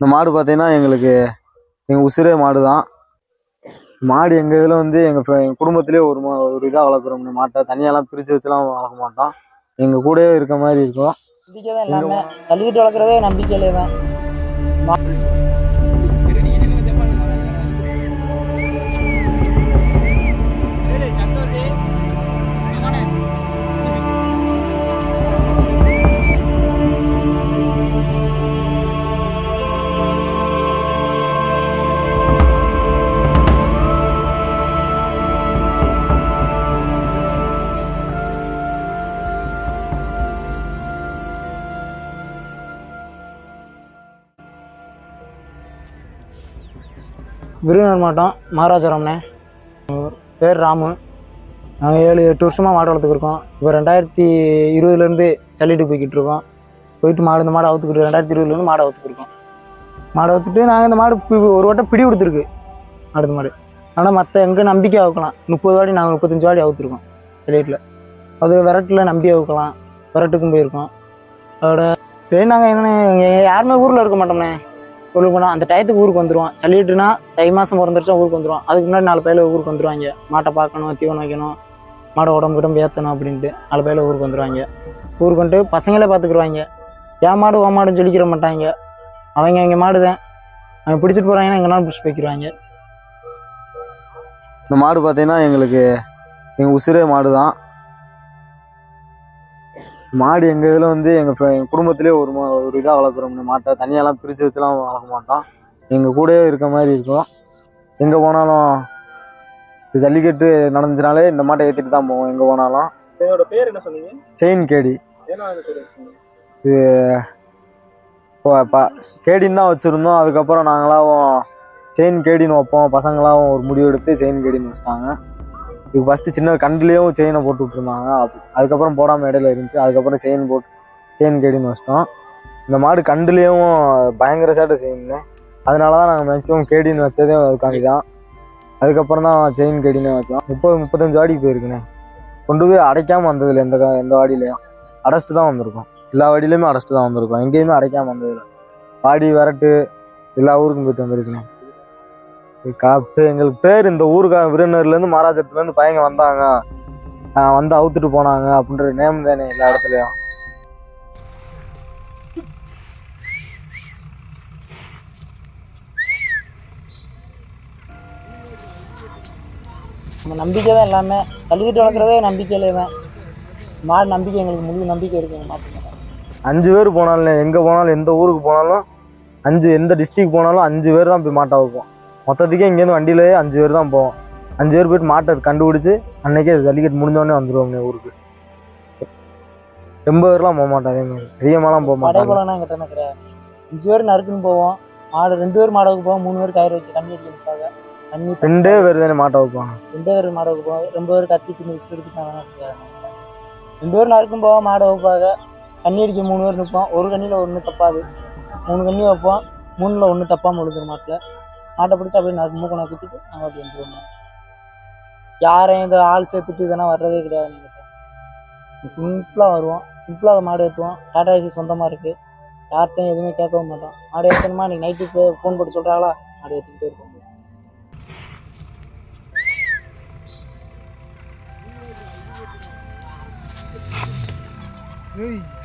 இந்த மாடு பார்த்தீங்கன்னா எங்களுக்கு எங்கள் உசிரே மாடு தான் மாடு எங்கள் இதில் வந்து எங்கள் எங்கள் குடும்பத்திலே ஒரு மா ஒரு இதாக வளர்க்குறோம். இந்த மாட்டை தனியாலாம் பிரித்து வச்சுலாம் வளர்க்க மாட்டோம். எங்கள் கூடயே இருக்க மாதிரி இருக்கும். நம்பிக்கை தான் எல்லாமே. தள்ளிக்கிட்டு வளர்க்குறதே நம்பிக்கையிலே தான் விருதுநகர் மாவட்டம் மகாராஜபுரம்னே பேர் ராமு. நாங்கள் ஏழு எட்டு வருஷமாக மாடு வளர்த்துக்கிருக்கோம் இப்போ ரெண்டாயிரத்தி இருபதுலேருந்து சல்லிட்டு போய்கிட்டு இருக்கோம். போயிட்டு மாடு இந்த மாடு அவுத்துக்கிட்டு ரெண்டாயிரத்தி இருபதுலேருந்து மாடு அவுத்துக்கிருக்கோம் மாடு அவுத்துட்டு நாங்கள் இந்த மாடு பி- ஒரு வட்டம் பிடி கொடுத்துருக்கு. அடுத்த மாடு. ஆனால் மற்ற எங்கே நம்பிக்கை அவுக்கலாம். முப்பது வாடி நாங்கள் முப்பத்தஞ்சு வாடி அவுத்துருக்கோம் சல்லிட்டில் அது விரட்டில் நம்பி அவுக்கலாம். விரட்டுக்கும் போயிருக்கோம். அதோட பெரிய நாங்கள் என்னென்ன யாருமே ஊரில் இருக்க மாட்டோம்ண்ணே. ஊருக்கு போனால் அந்த டயத்துக்கு ஊருக்கு வந்துடுவோம் சளிட்டுனா தை மாதம் பிறந்துருச்சா ஊருக்கு வந்துடுவோம் அதுக்கு முன்னாடி நாலு பேர் ஊருக்கு வந்துடுவாங்க மாட்டை பார்க்கணும் தீவனம் வைக்கணும் மாடை உடம்பு உடம்பு ஏற்றணும் அப்படின்ட்டு நாலு பையில ஊருக்கு வந்துடுவாங்க ஊருக்கு வந்துட்டு பசங்களே பார்த்துக்குருவாங்க என் மாடு உன் மாடுன்னு சொல்லிக்கிற மாட்டாங்க. அவங்க அவங்க மாடு தான் அவங்க பிடிச்சிட்டு போகிறாங்கன்னா எங்கனாலும் பிடிச்சி போய்க்கிறாங்க இந்த மாடு பார்த்தீங்கன்னா எங்களுக்கு எங்கள் உசுரே மாடு தான் மாடு எங்கள் இதில் வந்து எங்கள் எங்கள் குடும்பத்திலே ஒரு மா ஒரு இதாக வளர்க்குறோம். மாட்டை தனியாலாம் பிரித்து வச்சுலாம் வளர்க்க மாட்டோம். எங்கள் கூடயே இருக்க மாதிரி இருக்கும். எங்கே போனாலும் இது ஜல்லிக்கட்டு நடந்துச்சுனாலே இந்த மாட்டை ஏற்றிட்டு தான் போவோம் எங்கே போனாலும். இதோட பேர் என்ன சொன்னீங்க? செயின் கேடி. வச்சீங்க இப்போ கேடின்னு தான் வச்சுருந்தோம். அதுக்கப்புறம் நாங்களாவும் செயின் கேடின்னு வைப்போம். பசங்களாவும் ஒரு முடிவு எடுத்து செயின் கேடின்னு வச்சிட்டாங்க. இது ஃபஸ்ட்டு சின்ன கண்டுலேயும் செயினை போட்டு விட்ருந்தாங்க அதுக்கப்புறம் போடாமல் இடையில இருந்துச்சு. அதுக்கப்புறம் செயின் போட்டு செயின் கேடின்னு வச்சிட்டோம். இந்த மாடு கண்டுலேயும் பயங்கர சேட்டை செய்யணும் அதனால தான் நாங்கள் மேக்ஸிமம் கேடின்னு வச்சதே அதுக்காண்டி தான். அதுக்கப்புறம் தான் செயின் கேடின்னு வச்சோம். முப்பது முப்பத்தஞ்சு வாடிக்கு போயிருக்குண்ணே. கொண்டு போய் அடைக்காமல் வந்ததில்லை. எந்த எந்த வாடியிலையும். அடைச்சிட்டு தான் வந்திருக்கோம். எல்லா வாடியிலையுமே அடைச்சிட்டு தான் வந்திருக்கோம். எங்கேயுமே அடைக்காமல் வந்ததில்லை. வாடி விரட்டு எல்லா ஊருக்கும் போயிட்டு வந்திருக்கேன் எங்களுக்கு பேர் இந்த ஊருக்கார விருதுநகர்லேருந்து மகாராஜத்துலேருந்து பையங்க வந்தாங்க. வந்து அவுத்துட்டு போனாங்க அப்படின்ற நேம் தானே எல்லா இடத்துலையும். நம்ம நம்பிக்கை தான் எல்லாமே. தள்ளிக்கிட்டு வளர்க்குறதே நம்பிக்கையிலே தான். மாடு நம்பிக்கை எங்களுக்கு முழு நம்பிக்கை இருக்குது அஞ்சு பேர் போனாலும் எங்கே போனாலும் எந்த ஊருக்கு போனாலும் அஞ்சு எந்த டிஸ்ட்ரிக் போனாலும் அஞ்சு பேர் தான் போய் மாட்டை வைப்போம் மொத்தத்துக்கே இங்கேருந்து வண்டியிலேயே அஞ்சு பேர் தான் போவோம். அஞ்சு பேர் போயிட்டு மாட்டை கண்டுபிடிச்சி அன்னைக்கே ஜல்லிக்கட்டு முடிஞ்சோடனே வந்துடுவோங்க ஊருக்கு. ரொம்ப பேர்லாம் போக மாட்டோம் அதே மாதிரி. அதிகமாலாம் போக கிடையாது. அஞ்சு பேர் நறுக்குன்னு போவோம். மாடு ரெண்டு பேர் மாடுக்கு போவோம் மூணு பேர் கயிறு வச்சு தண்ணி அடிக்க நிற்பாங்க தண்ணி ரெண்டே பேர் தானே மாட்டை வைப்பாங்க ரெண்டு பேர் மாடுக்கு போவோம் ரெண்டு பேர் கத்தி தின்னு விசில் எடுத்துட்டாங்க ரெண்டு பேர் நறுக்கும் போவோம் மாடை வைப்பாங்க. தண்ணி அடிக்க மூணு பேர் நிற்போம் ஒரு கண்ணியில் ஒன்று தப்பாது. மூணு கண்ணி வைப்போம். மூணில் ஒன்று தப்பாமல் விழுந்துரும் மாட்டில். மாட்டை பிடிச்சி அப்படியே நான் மூக்கனை குத்திட்டு நாங்கள் அப்படி வந்துருவோம் யாரையும் இந்த ஆள் சேர்த்துட்டு இதெல்லாம் வர்றதே கிடையாது சிம்பிளாக வருவோம். சிம்பிளாக மாடு ஏற்றுவோம் டாடா ஏசி சொந்தமாக இருக்குது யார்கிட்டையும் எதுவுமே கேட்கவும் மாட்டோம். மாடு ஏற்றணுமா நீ நைட்டு ஃபோன் போட்டு சொல்கிறாங்களா மாடு ஏற்றிக்கிட்டே இருக்கோம் Hey!